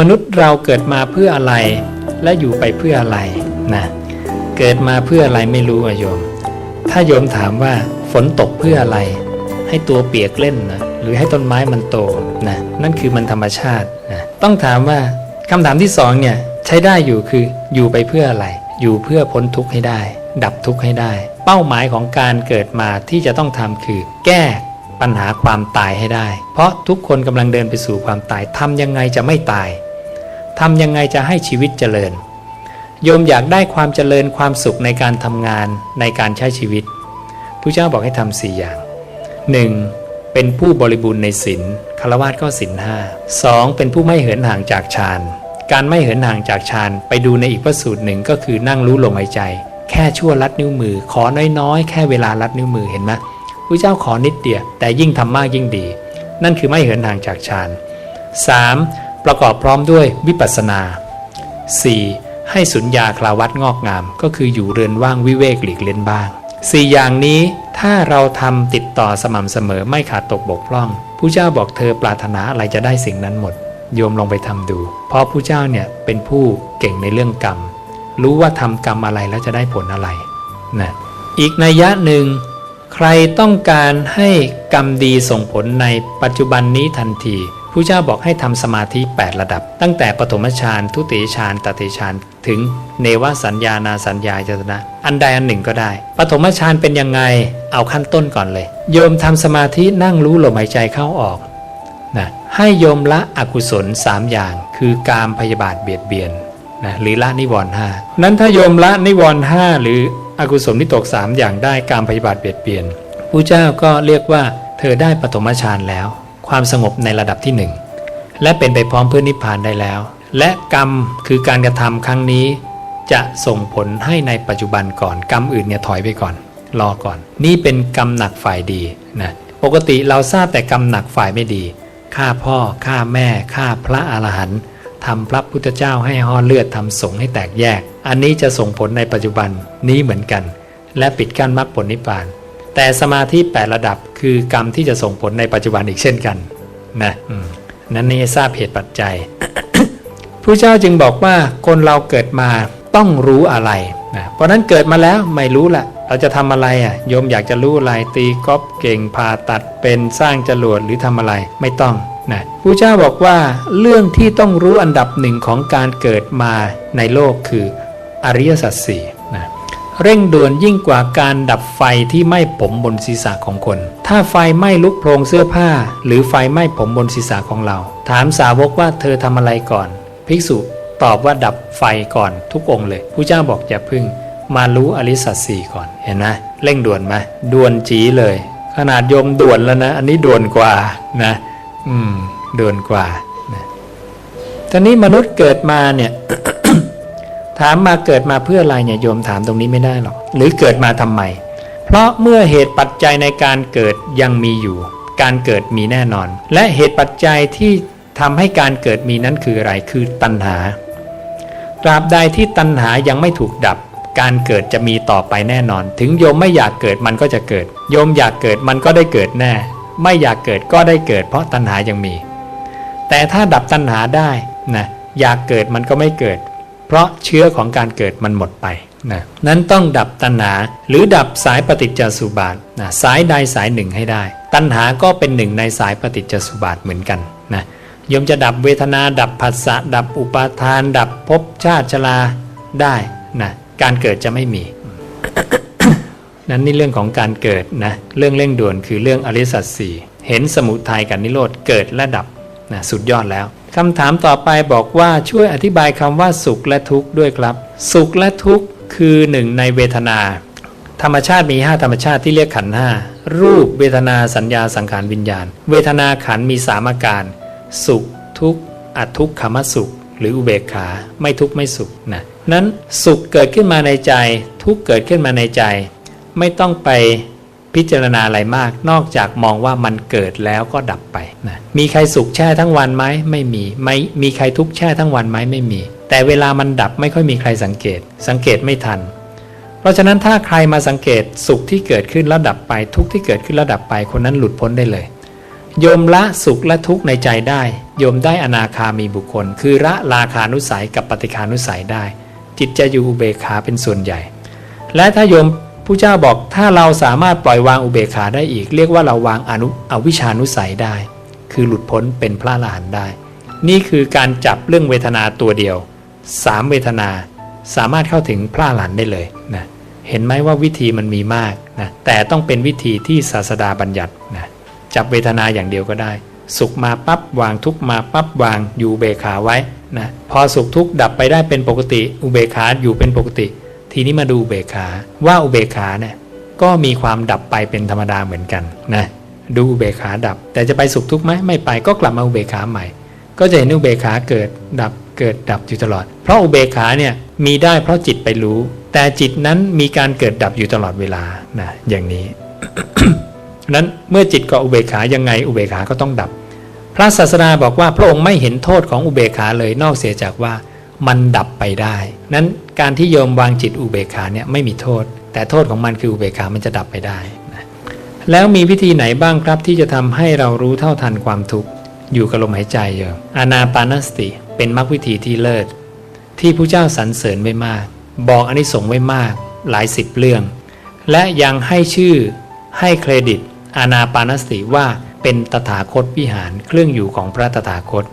มนุษย์เราเกิดมาเพื่ออะไร และอยู่ไปเพื่ออะไรนะเกิดมาเพื่ออะไรไม่รู้อะโยม ถ้าโยมถามว่าฝนตกเพื่ออะไร ให้ตัวเปียกเล่นนะหรือให้ต้นไม้มันโตนะนั่นคือมันธรรมชาตินะต้องถามว่าคำถามที่สองเนี่ยใช้ได้อยู่คืออยู่ไปเพื่ออะไร อยู่เพื่อพ้นทุกข์ให้ได้ ดับทุกข์ให้ได้ เป้าหมายของการเกิดมาที่จะต้องทำคือ แก้ปัญหาความตายให้ได้ เพราะทุกคนกำลังเดินไปสู่ความตายทำยังไงจะไม่ตาย ทำยังไงจะให้ชีวิตเจริญ โยมอยากได้ความเจริญความสุขในการทำงานในการใช้ชีวิตพระเจ้าบอกให้ทำสี่อย่าง 1. เป็นผู้บริบูรณ์ในศีลคารวะก็ศีลห้าสองเป็นผู้ไม่เหินห่างจากฌานการไม่เหินห่างจากฌานไปดูในอีกพระสูตรหนึ่งก็คือนั่งรู้ลมหายใจ แค่ชั่วลัดนิ้วมือ ขอน้อยๆ แค่เวลาลัดนิ้วมือเห็นไหมพระเจ้าขอนิดเดียวแต่ยิ่งทำมากยิ่งดี นั่นคือไม่เหินห่างจากฌาน 3. ประกอบพร้อมด้วยวิปัสนา 4. ให้สุญญาคลาวัดงอกงาม ก็คืออยู่เรือนว่างวิเวกหลีกเล่นบ้าง 4 อย่างนี้ถ้าเราทำติดต่อสม่ำเสมอไม่ขาดตกบกพร่องผู้เจ้าบอกเธอปรารถนาอะไรจะได้สิ่งนั้นหมด โยมลองไปทำดู เพราะผู้เจ้าเนี่ยเป็นผู้เก่งในเรื่องกรรม รู้ว่าทำกรรมอะไรแล้วจะได้ผลอะไรนะอีกนัยยะหนึ่งใครต้องการให้กรรมดีส่งผลในปัจจุบันนี้ทันที ผู้เจ้าบอกให้ทำสมาธิ 8 ระดับ ตั้งแต่ปฐมฌานทุติยฌานตติฌานถึงเนวสัญญานาสัญญาจตนะ อันใดอันหนึ่งก็ได้ ปฐมฌานเป็นยังไงเอาขั้นต้นก่อนเลย โยมทำสมาธินั่งรู้ลมหายใจเข้าออกนะให้โยมละอกุศล 3 อย่าง คือกามพยาบาทเบียดเบียนนะหรือละนิวรณ์ห้านั้นถ้าโยมละนิวรณ์ห้าหรืออกุศลที่ตก 3 อย่างได้กามพยาบาทเบียดเบียนผู้เจ้าก็เรียกว่าเธอได้ปฐมฌานแล้ว ความสงบในระดับที่หนึ่งและเป็นไปพร้อมเพื่อนิพพานได้แล้ว และกรรมคือการกระทำครั้งนี้ จะส่งผลให้ในปัจจุบันก่อนกรรมอื่นเนี่ยถอยไปก่อน รอก่อน นี่เป็นกรรมหนักฝ่ายดีนะปกติเราทราบแต่กรรมหนักฝ่ายไม่ดีฆ่าพ่อฆ่าแม่ฆ่าพระอรหันต์ทำพระพุทธเจ้าให้ห่อเลือดทำสงฆ์ให้แตกแยก อันนี้จะส่งผลในปัจจุบันนี้เหมือนกัน และปิดกั้นมรรคผลนิพพาน แต่สมาธิแปดระดับคือกรรมที่จะส่งผลในปัจจุบันอีกเช่นกันนะนั้นนี่ทราบเหตุปัจจัยผู้เจ้าจึงบอกว่าคนเราเกิดมาต้องรู้อะไรนะเพราะนั้นเกิดมาแล้วไม่รู้ละเราจะทำอะไรอะโยมอยากจะรู้อะไรตีกอล์ฟเก่งผ่าตัดเป็นสร้างจรวดหรือทำอะไรไม่ต้องนะผู้เจ้าบอกว่าเรื่องที่ต้องรู้อันดับหนึ่งของการเกิดมาในโลกคืออริยสัจสี่ เร่งด่วนยิ่งกว่าการดับไฟที่ไหม้ผมบนศีรษะของคน ถ้าไฟไหม้ลุกโพรงเสื้อผ้า หรือไฟไหม้ผมบนศีรษะของเรา ถามสาวกว่าเธอทำอะไรก่อน ภิกษุตอบว่าดับไฟก่อนทุกองค์เลยผู้เจ้าบอกอย่าพึ่ง มารู้อริสัตสีก่อนเห็นไหมเร่งด่วนไหมด่วนจีเลย ขนาดโยมด่วนแล้วนะ อันนี้ด่วนกว่านะ อืมด่วนกว่านะตอนนี้มนุษย์เกิดมาเนี่ย ถามมาเกิดมาเพื่ออะไรเนี่ยโยมถามตรงนี้ไม่ได้หรอกหรือเกิดมาทำไม เพราะเมื่อเหตุปัจจัยในการเกิดยังมีอยู่ การเกิดมีแน่นอน และเหตุปัจจัยที่ทำให้การเกิดมีนั้นคืออะไรคือตัณหาตราบใดที่ตัณหายังไม่ถูกดับ การเกิดจะมีต่อไปแน่นอน ถึงโยมไม่อยากเกิดมันก็จะเกิด โยมอยากเกิดมันก็ได้เกิดแน่ ไม่อยากเกิดก็ได้เกิด เพราะตัณหายังมี แต่ถ้าดับตัณหาได้นะอยากเกิดมันก็ไม่เกิด เพราะเชื้อของการเกิดมันหมดไปนะนั้นต้องดับตัณหาหรือดับสายปฏิจจสุบาทนะสายใดสายหนึ่งให้ได้ ตัณหาก็เป็นหนึ่งในสายปฏิจจสุบาทเหมือนกันนะโยมจะดับเวทนา ดับผัสสะดับอุปาทาน ดับภพชาติชราได้นะการเกิดจะไม่มี นั้นนี่เรื่องของการเกิดนะเรื่องเร่งด่วนคือเรื่องอริสัตสี่เห็นสมุทัยกับนิโรธเกิดและดับ นะสุดยอดแล้วคำถามต่อไปบอกว่าช่วยอธิบายคำว่าสุขและทุกข์ด้วยครับ สุขและทุกข์คือหนึ่งในเวทนา ธรรมชาติมี 5 ธรรมชาติที่เรียกขันห้ารูปเวทนาสัญญาสังขารวิญญาณ เวทนาขันมีสามอาการ สุขทุกข์อทุกขมสุข หรืออุเบกขาไม่ทุกข์ไม่สุขนะนั้นสุขเกิดขึ้นมาในใจ ทุกข์เกิดขึ้นมาในใจ ไม่ต้องไป พิจารณาอะไรมาก นอกจากมองว่ามันเกิดแล้วก็ดับไปนะมีใครสุขแช่ทั้งวันไหมไม่มีไม่มีใครทุกข์แช่ทั้งวันไหมไม่มี แต่เวลามันดับไม่ค่อยมีใครสังเกต สังเกตไม่ทัน เพราะฉะนั้นถ้าใครมาสังเกตสุขที่เกิดขึ้นแล้วดับไป ทุกข์ที่เกิดขึ้นแล้วดับไปคนนั้นหลุดพ้นได้เลยโยมละสุขและทุกข์ในใจได้ โยมได้อนาคามีบุคคล คือละราคานุสัยกับปฏิคานุสัยได้ จิตจะอยู่อุเบกขาเป็นส่วนใหญ่ และถ้าโยม ผู้เจ้าบอกถ้าเราสามารถปล่อยวางอุเบกขาได้อีก เรียกว่าเราวางอนุอวิชานุสัยได้ คือหลุดพ้นเป็นพระอรหันต์ได้ นี่คือการจับเรื่องเวทนาตัวเดียวสามเวทนาสามารถเข้าถึงพระอรหันต์ได้เลยนะเห็นไหมว่าวิธีมันมีมากนะแต่ต้องเป็นวิธีที่ศาสดาบัญญัตินะจับเวทนาอย่างเดียวก็ได้ สุขมาปั๊บวางทุกมาปั๊บวางอยู่เบกขาไว้นะพอสุขทุกดับไปได้เป็นปกติ อุเบกขาอยู่เป็นปกติ ทีนี้มาดูอุเบกขาว่าอุเบกขาเนี่ยก็มีความดับไปเป็นธรรมดาเหมือนกันนะดูอุเบกขาดับ แต่จะไปสุขทุกข์ไหมไม่ไปก็กลับมาอุเบกขาใหม่ ก็จะเห็นอุเบกขาเกิดดับเกิดดับอยู่ตลอด เพราะอุเบกขาเนี่ยมีได้เพราะจิตไปรู้ แต่จิตนั้นมีการเกิดดับอยู่ตลอดเวลานะอย่างนี้นั้นเมื่อจิตเกาะอุเบกขายังไงอุเบกขาก็ต้องดับ พระศาสดาบอกว่าพระองค์ไม่เห็นโทษของอุเบกขาเลยนอกเสียจากว่า มันดับไปได้ นั้นการที่โยมวางจิตอุเบกขาเนี่ยไม่มีโทษ แต่โทษของมันคืออุเบกขามันจะดับไปได้นะแล้วมีวิธีไหนบ้างครับที่จะทำให้เรารู้เท่าทันความทุกข์อยู่กับลมหายใจโยมอานาปานสติเป็นมรรควิธีที่เลิศ ที่ผู้เจ้าสรรเสริญไว้มาก บอกอนิสงส์ไว้มาก หลายสิบเรื่อง และยังให้ชื่อให้เครดิตอานาปานสติว่าเป็นตถาคตวิหารเครื่องอยู่ของพระตถาคต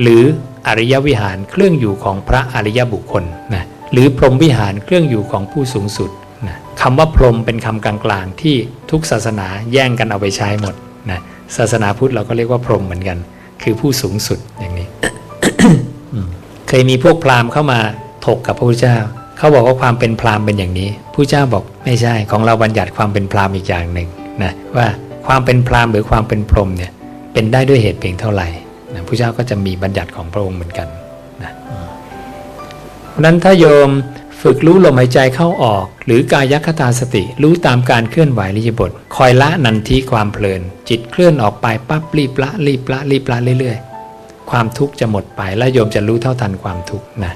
หรือ อริยวิหารเครื่องอยู่ของพระอริยบุคคลนะหรือพรหมวิหารเครื่องอยู่ของผู้สูงสุดนะคำว่าพรหมเป็นคำกลางๆ ที่ทุกศาสนาแย่งกันเอาไปใช้หมดนะศาสนาพุทธเราก็เรียกว่าพรหมเหมือนกัน คือผู้สูงสุดอย่างนี้ เคยมีพวกพราหมณ์เข้ามาถกกับพระพุทธเจ้า เขาบอกว่าความเป็นพราหมณ์เป็นอย่างนี้ผู้เจ้าบอกไม่ใช่ของเราบัญญัติความเป็นพราหมณ์อีกอย่างหนึ่งนะว่าความเป็นพราหมณ์หรือความเป็นพรหมเนี่ยเป็นได้ด้วยเหตุเพียงเท่าไหร่ นะผู้เจ้าก็จะมีบัญญัติของพระองค์เหมือนกันนะเพราะนั้นถ้าโยมฝึกรู้ลมหายใจเข้าออก หรือกายคตาสติ รู้ตามการเคลื่อนไหวริยบท คอยละนันทีความเพลิน จิตเคลื่อนออกไปปั๊บรีบละรีบละรีบละเรื่อยๆ ความทุกข์จะหมดไปและโยมจะรู้เท่าทันความทุกข์นะ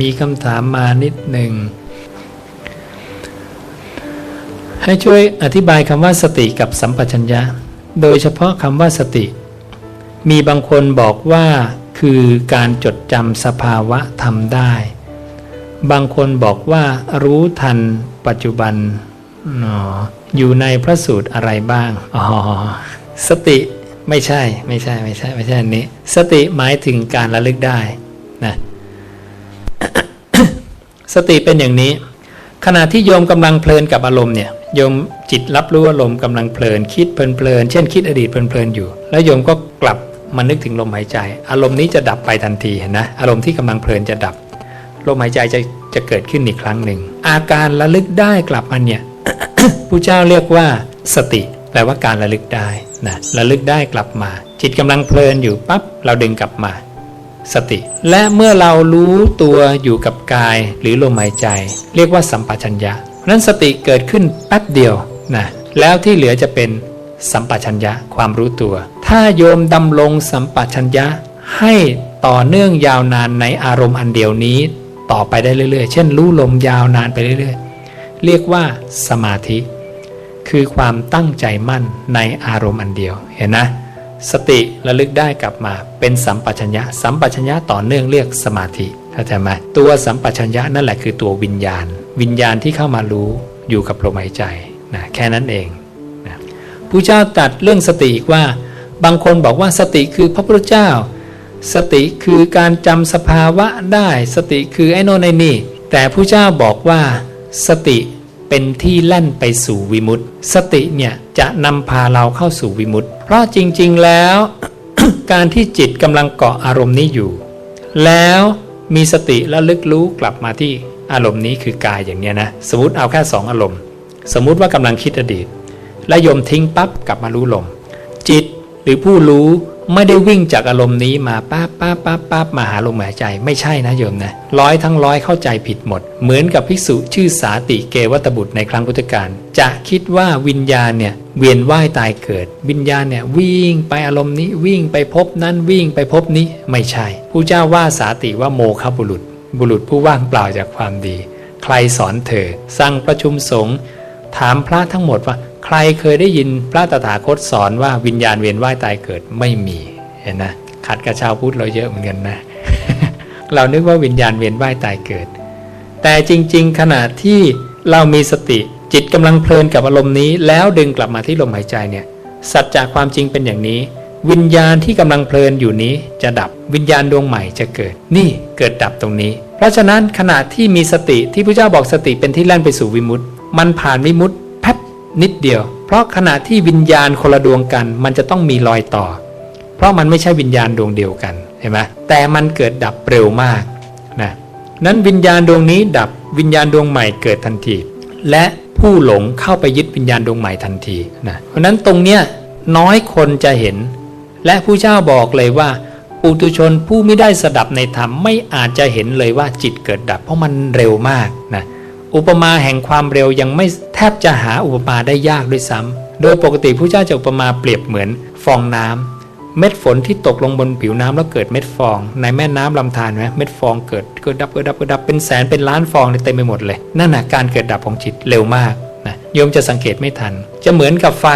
มีคำถามมานิดหนึ่งให้ช่วยอธิบายคำว่าสติกับสัมปชัญญะ โดยเฉพาะคำว่าสติ มีบางคนบอกว่าคือการจดจำสภาวะทำได้ บางคนบอกว่ารู้ทันปัจจุบันอออยู่ในพระสูตรอะไรบ้าง อ๋อ สติไม่ใช่ไม่ใช่ไม่ใช่ไม่ใช่อันนี้ สติหมายถึงการระลึกได้นะสติเป็นอย่างนี้ ขณะที่โยมกำลังเพลินกับอารมณ์เนี่ยโยม จิตรับรู้อารมณ์กำลังเพลินคิดเพลินๆเช่นคิดอดีตเพลินๆอยู่ แล้วโยมก็กลับมานึกถึงลมหายใจ อารมณ์นี้จะดับไปทันทีนะอารมณ์ที่กำลังเพลินจะดับ ลมหายใจจะจะเกิดขึ้นอีกครั้งหนึ่ง อาการระลึกได้กลับมาเนี่ยผู้เจ้าเรียกว่าสติ แปลว่าการระลึกได้นะระลึกได้กลับมา จิตกำลังเพลินอยู่ปั๊บเราดึงกลับมา สติ และเมื่อเรารู้ตัวอยู่กับกายหรือลมหายใจ เรียกว่าสัมปชัญญะเพราะนั้นสติเกิดขึ้นแป๊บเดียว นะแล้วที่เหลือจะเป็นสัมปชัญญะความรู้ตัว ถ้าโยมดำรงสัมปชัญญะให้ต่อเนื่องยาวนานในอารมณ์อันเดียวนี้ ต่อไปได้เรื่อยๆ เช่น รู้ลมยาวนานไปเรื่อยๆ เรียกว่าสมาธิ คือความตั้งใจมั่นในอารมณ์อันเดียวเห็นนะ สติระลึกได้กลับมาเป็นสัมปชัญญะ สัมปชัญญะต่อเนื่องเรียกสมาธิเข้าใจไหมตัวสัมปชัญญะนั่นแหละคือตัววิญญาณ วิญญาณที่เข้ามารู้อยู่กับลมหายใจ นะแค่นั้นเองนะผู้เจ้าตัดเรื่องสติว่าบางคนบอกว่าสติคือพระพุทธเจ้า สติคือการจำสภาวะได้ สติคือไอ้โน่นไอ้นี่ แต่ผู้เจ้าบอกว่าสติเป็นที่แล่นไปสู่วิมุตติ สติเนี่ยจะนำพาเราเข้าสู่วิมุตติ เพราะจริงๆแล้ว การที่จิตกำลังเกาะอารมณ์นี้อยู่ แล้วมีสติและลึกรู้กลับมาที่อารมณ์นี้คือกายอย่างเนี้ยนะ สมมติเอาแค่สองอารมณ์ สมมุติว่ากำลังคิดอดีต และยมทิ้งปั๊บกลับมารู้ลม จิตหรือผู้รู้ไม่ได้วิ่งจากอารมณ์นี้มาปั๊บปั๊บปั๊บปั๊บมาหาลมหายใจไม่ใช่นะโยมนะร้อยทั้งร้อยเข้าใจผิดหมด เหมือนกับภิกษุชื่อสาติเกวัตบุตรในครั้งพุทธกาลจะคิดว่าวิญญาณเนี่ยเวียนว่ายตายเกิด วิญญาณเนี่ยวิ่งไปอารมณ์นี้วิ่งไปพบนั้นวิ่งไปพบนี้ไม่ใช่ผู้เจ้าว่าสาติว่าโมฆะบุรุษ บุรุษผู้ว่างเปล่าจากความดี ใครสอนเธอ สั่งประชุมสงฆ์ ถามพระทั้งหมดว่า ใครเคยได้ยินพระตถาคตสอนว่าวิญญาณเวียนว่ายตายเกิดไม่มีเห็นนะขัดกับชาวพุทธเราเยอะเหมือนกันนะ เรานึกว่าวิญญาณเวียนว่ายตายเกิด แต่จริง ๆ ขณะที่เรามีสติจิตกำลังเพลินกับอารมณ์นี้ แล้วดึงกลับมาที่ลมหายใจเนี่ยสัจจะความจริงเป็นอย่างนี้ วิญญาณที่กำลังเพลินอยู่นี้จะดับวิญญาณดวงใหม่จะเกิด นี่เกิดดับตรงนี้ เพราะฉะนั้นขณะที่มีสติที่พระเจ้าบอกสติเป็นที่แล่นไปสู่วิมุตติมันผ่านวิมุตติแป๊บนิดเดียว เพราะขณะที่วิญญาณคนละดวงกัน มันจะต้องมีรอยต่อ เพราะมันไม่ใช่วิญญาณดวงเดียวกันเห็นไหมแต่มันเกิดดับเร็วมากนะนั้นวิญญาณดวงนี้ดับวิญญาณดวงใหม่เกิดทันที และผู้หลงเข้าไปยึดวิญญาณดวงใหม่ทันทีนะเพราะฉะนั้นตรงเนี้ยน้อยคนจะเห็น และผู้เจ้าบอกเลยว่า ปุถุชนผู้ไม่ได้สดับในธรรมไม่อาจจะเห็นเลยว่าจิตเกิดดับ เพราะมันเร็วมากนะอุปมาแห่งความเร็วยังไม่แทบจะหาอุปมาได้ยากด้วยซ้ำโดยปกติผู้เจ้าจะอุปมาเปรียบเหมือนฟองน้ำเม็ดฝนที่ตกลงบนผิวน้ำแล้วเกิดเม็ดฟอง ในแม่น้ำลำธารไหมเม็ดฟองเกิดเกิดดับเกิดดับเกิดดับเป็นแสนเป็นล้านฟองเลยเต็มไปหมดเลยนั่นน่ะการเกิดดับของจิตเร็วมากนะโยมจะสังเกตไม่ทัน จะเหมือนกับไฟ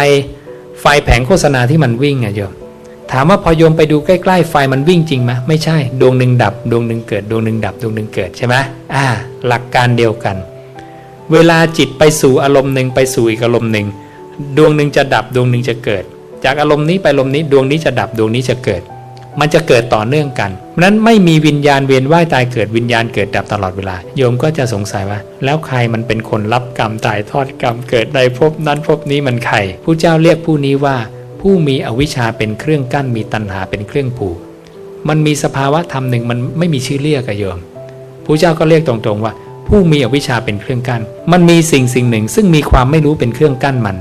ไฟแผงโฆษณาที่มันวิ่งอะโยม ถามว่าพอโยมไปดูใกล้ๆไฟมันวิ่งจริงไหมไม่ใช่ ดวงหนึ่งดับ ดวงหนึ่งเกิด ดวงหนึ่งดับ ดวงหนึ่งเกิดใช่ไหมอ่า หลักการเดียวกัน เวลาจิตไปสู่อารมณ์หนึ่งไปสู่อีกอารมณ์หนึ่งดวงหนึ่งจะดับดวงหนึ่งจะเกิด จากอารมณ์นี้ไปอารมณ์นี้ดวงนี้จะดับดวงนี้จะเกิด มันจะเกิดต่อเนื่องกันเพราะนั้นไม่มีวิญญาณเวียนว่ายตายเกิดวิญญาณเกิดดับตลอดเวลา โยมก็จะสงสัยว่า แล้วใครมันเป็นคนรับกรรมตายทอดกรรมเกิดในภพนั้นภพนี้มันใครผู้เจ้าเรียกผู้นี้ว่า ผู้มีอวิชชาเป็นเครื่องกั้นมีตัณหาเป็นเครื่องผูก มันมีสภาวะธรรมหนึ่งมันไม่มีชื่อเรียกอะโยมผู้เจ้าก็เรียกตรงๆว่า ผู้มีอวิชชาเป็นเครื่องกั้น มันมีสิ่งสิ่งหนึ่งซึ่งมีความไม่รู้เป็นเครื่องกั้นมัน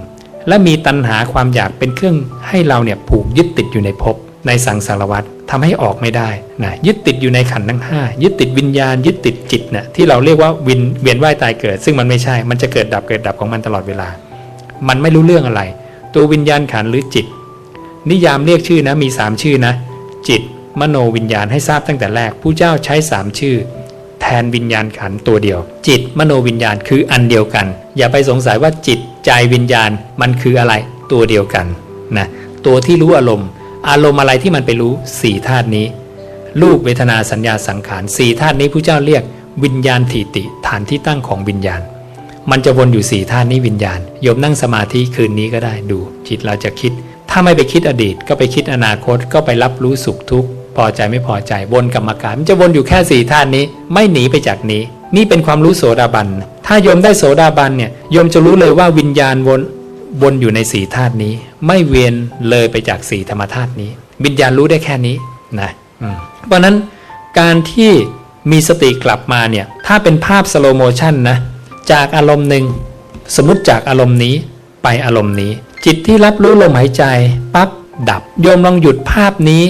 และมีตัณหาความอยากเป็นเครื่องให้เราเนี่ยผูกยึดติดอยู่ในภพในสังสารวัฏทำให้ออกไม่ได้นะยึดติดอยู่ในขันธ์ทั้งห้ายึดติดวิญญาณ ยึดติดจิตนะที่เราเรียกว่าวินเวียนว่ายตายเกิด ซึ่งมันไม่ใช่ มันจะเกิดดับเกิดดับของมันตลอดเวลา มันไม่รู้เรื่องอะไร ตัววิญญาณขันหรือจิต นิยามเรียกชื่อนะมี 3 ชื่อนะ จิต มโนวิญญาณให้ทราบตั้งแต่แรกผู้เจ้าใช้ 3 ชื่อ แทนวิญญาณขันตัวเดียว จิต มโนวิญญาณคืออันเดียวกัน อย่าไปสงสัยว่าจิตใจวิญญาณมันคืออะไรตัวเดียวกันนะตัวที่รู้อารมณ์ อารมณ์อะไรที่มันไปรู้สี่ธาตุนี้รูปเวทนาสัญญาสังขารสี่ธาตุนี้ผู้เจ้าเรียก วิญญาณถิติฐานที่ตั้งของวิญญาณ มันจะวนอยู่สี่ธาตุนี้วิญญาณโยมนั่งสมาธิคืนนี้ก็ได้ดู จิตเราจะคิด ถ้าไม่ไปคิดอดีต ก็ไปคิดอนาคตก็ไปรับรู้สุขทุกข์พอใจไม่พอใจวนกรรมการมันจะวนอยู่แค่สี่ธาตุนี้ ไม่หนีไปจากนี้ นี่เป็นความรู้โสดาบัน ถ้าโยมได้โสดาบันเนี่ยโยมจะรู้เลยว่าวิญญาณวนวนอยู่ในสี่ธาตุนี้ ไม่เวียนเลยไปจากสี่ธรรมธาตุนี้ วิญญาณรู้ได้แค่นี้นะเพราะนั้นการที่มีสติกลับมาเนี่ยถ้าเป็นภาพสโลโมชันนะ จากอารมณ์หนึ่ง สมมติจากอารมณ์นี้ไปอารมณ์นี้ จิตที่รับรู้ลมหายใจปั๊บดับโยมลองหยุดภาพนี้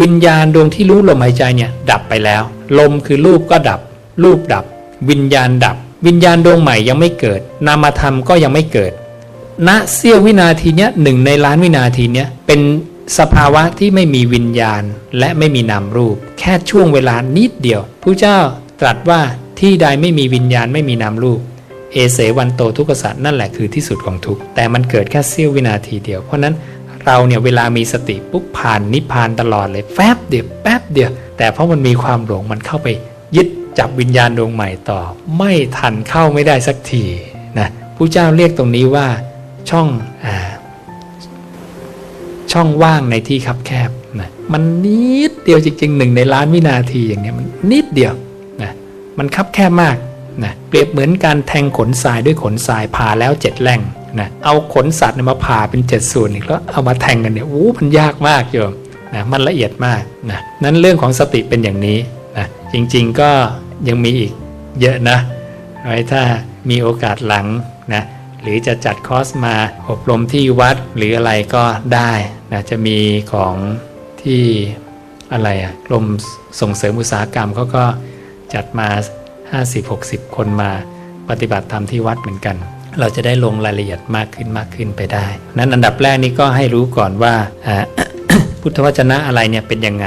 วิญญาณดวงที่รู้ลมหายใจเนี่ยดับไปแล้ว ลมคือรูปก็ดับ รูปดับ วิญญาณดับ วิญญาณดวงใหม่ยังไม่เกิด นามธรรมก็ยังไม่เกิดณเสี้ยววินาทีเนี้ยหนึ่งในล้านวินาทีเนี้ยเป็นสภาวะที่ไม่มีวิญญาณและไม่มีนามรูป แค่ช่วงเวลานิดเดียวผู้เจ้าตรัสว่า ที่ใดไม่มีวิญญาณไม่มีนามรูป เอเสวันโตทุกขสัตว์นั่นแหละคือที่สุดของทุกข์แต่มันเกิดแค่เสี้ยววินาทีเดียว เพราะนั้นเราเนี่ยเวลามีสติปุ๊บผ่านนิพพานตลอดเลยแป๊บเดียวแป๊บเดียว แต่เพราะมันมีความหลงมันเข้าไปยึดจับวิญญาณดวงใหม่ต่อ ไม่ทันเข้าไม่ได้สักทีนะผู้เจ้าเรียกตรงนี้ว่าช่องอ่าช่องว่างในที่คับแคบนะมันนิดเดียวจริงๆหนึ่งในล้านวินาทีอย่างเนี้ยมันนิดเดียว มันคับแคบมากนะเปรียบเหมือนการแทงขนทรายด้วยขนทรายผ่าแล้วเจ็ดแหล่งนะเอาขนสัตว์มาผ่าเป็นเจ็ดส่วนอีกแล้วเอามาแทงกันเนี่ยโอ้มันยากมากโยมนะมันละเอียดมากนะนั้นเรื่องของสติเป็นอย่างนี้นะจริงๆก็ยังมีอีกเยอะนะไว้ถ้ามีโอกาสหลังนะหรือจะจัดคอร์สมาอบรมที่วัดหรืออะไรก็ได้นะจะมีของที่อะไรอะกรมส่งเสริมอุตสาหกรรมเขาก็ จัดมา 50-60 คนมาปฏิบัติธรรมที่วัดเหมือนกัน เราจะได้ลงรายละเอียดมากขึ้นมากขึ้นไปได้ นั้นอันดับแรกนี้ก็ให้รู้ก่อนว่าอ่าพุทธวจนะอะไรเนี่ยเป็นยังไง